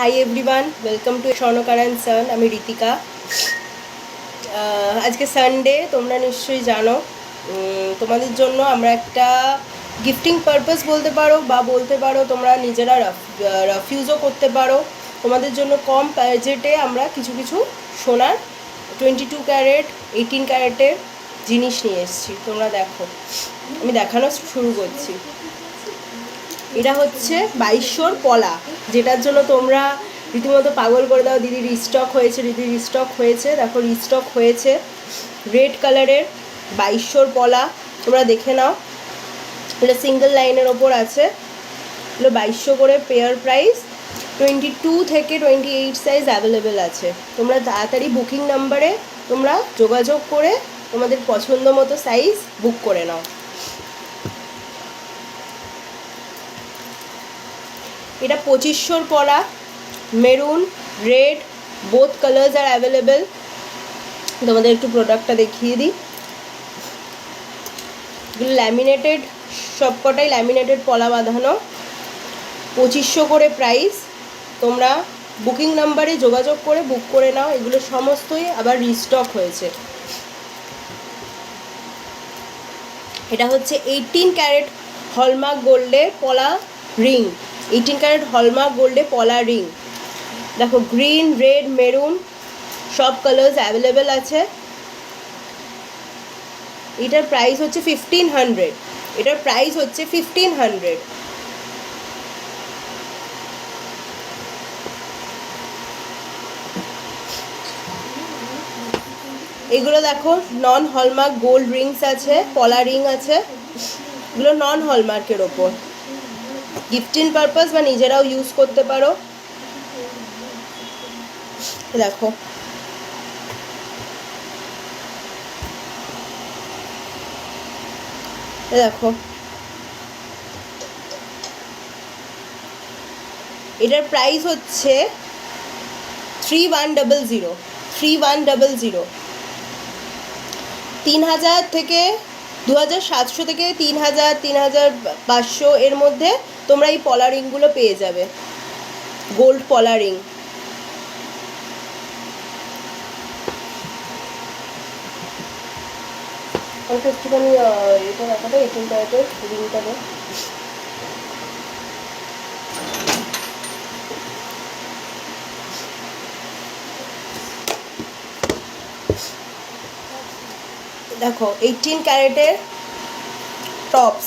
High everyone welcome to স্বর্ণকারায়ণ সান আমি আহ, আজকে সানডে তোমরা নিশ্চয়ই জানো। তোমাদের জন্য আমরা একটা গিফটিং পারপাস বলতে পারো বা বলতে পারো তোমরা নিজেরা রাফিউজও করতে পারো। তোমাদের জন্য কম বাজেটে আমরা কিছু কিছু সোনার টোয়েন্টি টু ক্যারেট এইটিন ক্যারেটের জিনিস নিয়ে এসেছি। তোমরা দেখো। আমি দেখানো শুরু করছি। এটা হচ্ছে বাইশশোর পলা যেটার জন্য তোমরা রীতিমতো পাগল করে দাও। দিদি রিস্টক হয়েছে দিদি রিস্টক হয়েছে। দেখো রিস্টক হয়েছে রেড কালারের বাইশশোর পলা। তোমরা দেখে নাও। এটা সিঙ্গেল লাইনের ওপর আছে। এগুলো বাইশশো করে পেয়ার প্রাইস টোয়েন্টি টু থেকে টোয়েন্টি এইট সাইজ অ্যাভেলেবেল আছে। তোমরা তাড়াতাড়ি বুকিং নাম্বারে তোমরা যোগাযোগ করে তোমাদের পছন্দ মতো সাইজ বুক করে নাও। এটা পঁচিশশোর পরা মেরুন রেড বোথ কালার্স আর অ্যাভেলেবেল তোমাদের একটু প্রোডাক্টটা দেখিয়ে দিই। এগুলো ল্যামিনেটেড সবকটাই ল্যামিনেটেড পলা বাঁধানো। পঁচিশশো করে প্রাইস তোমরা বুকিং নাম্বারে যোগাযোগ করে বুক করে নাও। এগুলো সমস্তই আবার রিস্টক হয়েছে। এটা হচ্ছে এইটিন ক্যারেট হলমার্ক গোল্ডের পলা রিং এইটিন ক্যারেট হলমার্ক গোল্ডে পলা রিং দেখো গ্রিন রেড মেরুন সব কালার্স অ্যাভেলেবেল আছে। এটার প্রাইস হচ্ছে ফিফটিন হান্ড্রেড এটার প্রাইস হচ্ছে ফিফটিন হান্ড্রেড এগুলো দেখো নন হলমার্ক গোল্ড রিংস আছে, পলা রিং আছে। এগুলো নন হলমার্কের ওপর। গিফটিং পারপাস বা নিজেরাও ইউজ করতে পারো। দেখো। দেখো। এটার প্রাইস হচ্ছে three one double zero three one double zero তিন হাজার থেকে দু হাজার সাতশো থেকে তিন হাজার তিন হাজার পাঁচশো এর মধ্যে তোমরা এই পলারিংগুলো পেয়ে যাবে গোল্ড পলারিং একটুখানি এটা দেখাবে এইটিন ক্যারেটের রিংটা দে। দেখো এইটিন ক্যারেটের টপস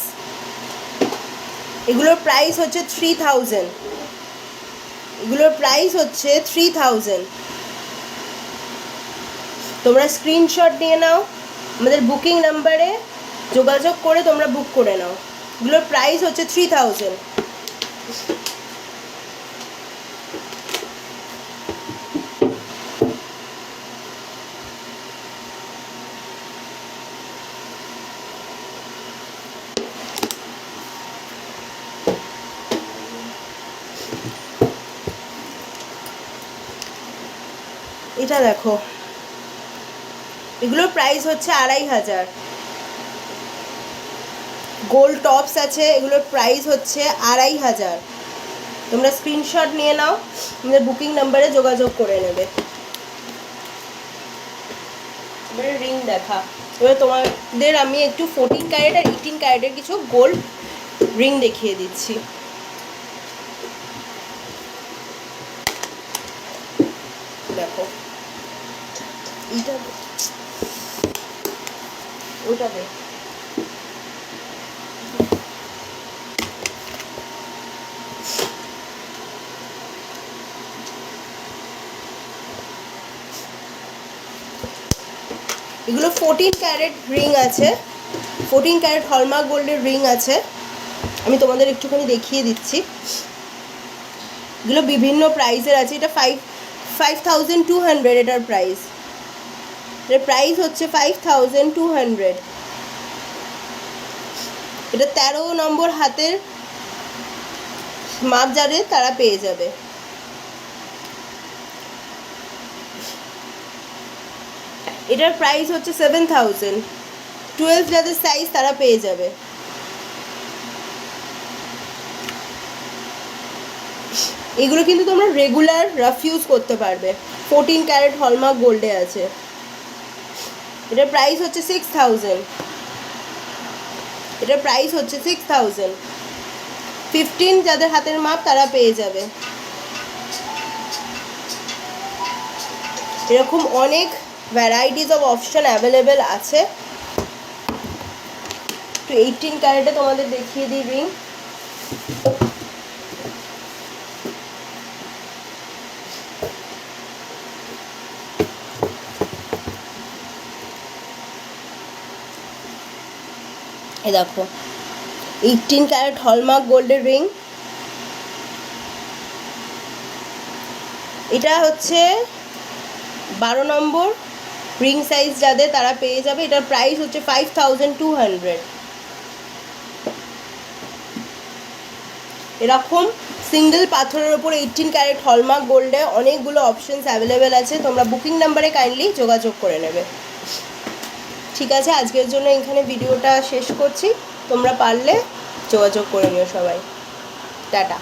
এগুলোর প্রাইস হচ্ছে থ্রি থাউজেন্ড এগুলোর প্রাইস হচ্ছে থ্রি থাউজেন্ড তোমরা স্ক্রিনশট নিয়ে নাও, আমাদের বুকিং নাম্বারে যোগাযোগ করে তোমরা বুক করে নাও। এগুলোর প্রাইস হচ্ছে থ্রি থাউজেন্ড এটা দেখো। এগুলোর প্রাইস হচ্ছে আড়াই হাজার। গোল্ড টপস আছে, এগুলোর প্রাইস হচ্ছে আড়াই হাজার। তোমরা স্ক্রিনশট নিয়ে নাও আমাদের বুকিং নাম্বারে যোগাযোগ করে নেবে। রিং দেখা। এবার তোমাদের আমি একটু ফোরটিন ক্যারেট আর এইটিন ক্যারেটের কিছু গোল্ড রিং দেখিয়ে দিচ্ছি দেখো দে। ওটা দে। এগুলো ফোরটিন ক্যারেট রিং আছে। ফোরটিন ক্যারেট হলমার্ক গোল্ডের রিং আছে। আমি তোমাদের একটুখানি দেখিয়ে দিচ্ছি। এগুলো বিভিন্ন প্রাইসের আছে। এটা five five thousand two hundred এটার প্রাইস এটার প্রাইস হচ্ছে ফাইভ থাউজেন্ড টু হান্ড্রেড এটা তেরো নম্বর হাতের মাপ যাদের, তারা পেয়ে যাবে। এটার প্রাইস হচ্ছে সেভেন থাউজেন্ড টুয়েলভ যাদের সাইজ তারা পেয়ে যাবে। এগুলো কিন্তু তোমরা রেগুলার রাফ ইউজ করতে পারবে। ফোরটিন ক্যারেট হলমার্ক গোল্ডে আছে। এটার প্রাইস হচ্ছে সিক্স থাউজেন্ড এটার প্রাইস হচ্ছে সিক্স থাউজেন্ড ফিফটিন যাদের হাতের মাপ, তারা পেয়ে যাবে। এরকম অনেক ভ্যারাইটিস অফ অপশন অ্যাভেলেবেল আছে। তো এইটিন ক্যারেটে তোমাদের দেখিয়ে দিই রিং এ দেখো। এইটিন ক্যারেট হলমার্ক গোল্ডের রিং এটা হচ্ছে বারো নম্বর রিং সাইজ যাদের তারা পেয়ে যাবে। এটার প্রাইস হচ্ছে ফাইভ থাউজেন্ড টু হান্ড্রেড এরকম সিঙ্গেল পাথরের ওপর এইটিন ক্যারেট হলমার্ক গোল্ডে অনেকগুলো অপশনস অ্যাভেলেবেল আছে। তোমরা বুকিং নাম্বারে কাইন্ডলি যোগাযোগ করে নেবে। ঠিক আছে, আজকের জন্য এখানে ভিডিওটা শেষ করছি। তোমরা পারলে যোগাযোগ করে নিও সবাই। টাটা।